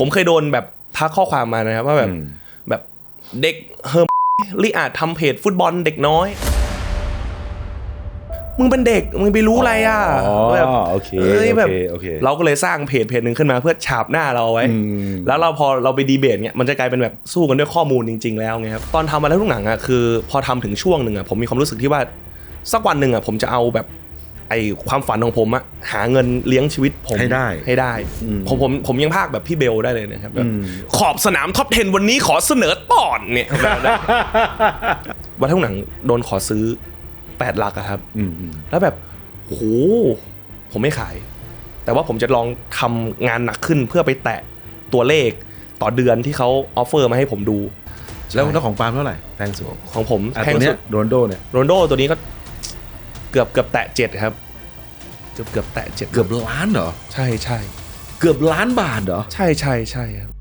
ผมเคยโดนแบบทักข้อความมานะครับว่าแบบอืมแบบเด็กเฮิร์มลิอาจทำเพจฟุตบอลเด็กน้อย มึงเป็นเด็กมึงไปรู้อะไรอะอ๋อแบบโอเคอ้ยแบบโอเคโอเคเราก็เลยสร้างเพจเพจหนึ่งขึ้นมาเพื่อฉาบหน้าเราเอาไว้อืมแล้วเราพอเราไปดีเบตเนี่ยมันจะกลายเป็นแบบสู้กันด้วยข้อมูลจริง ๆ แล้วไงครับตอนทำมาแล้วทุกหนังอะคือ พอทำถึงช่วงหนึ่งอะผมมีความรู้สึกที่ว่าสักวันหนึ่งอะผมจะเอาแบบ ไอความฝันของผมอะหาเงินเลี้ยงชีวิตผมให้ได้ให้ได้อืมผมผมผมยังภาคแบบพี่เบลได้เลยนะครับแบบอืมขอบสนามท็อป 10 วันนี้ขอเสนอตอนเนี่ยแบบนั้นวันทุกหนังโดนขอซื้อแปดหลักอะครับอืมอืมแล้วแบบโหผมไม่ขาย แต่ว่าผมจะลองทำงานหนักขึ้นเพื่อไปแตะตัวเลขต่อเดือนที่เขาออฟเฟอร์มาให้ผมดูแล้วแล้วของปาล์มเท่าไหร่แพงสุดของผมอะแพตังวเนี้สุยดโรนลโดเนี่ยโรนลโดตัวนี้ก็ เกือบเกือบแตะเจ็ดครับเกือบเกือบแตะเจ็ดเกือบล้านเหรอ ใช่ใช่เกือบล้านบาทเหรอ ใช่ใช่ใช่ครับ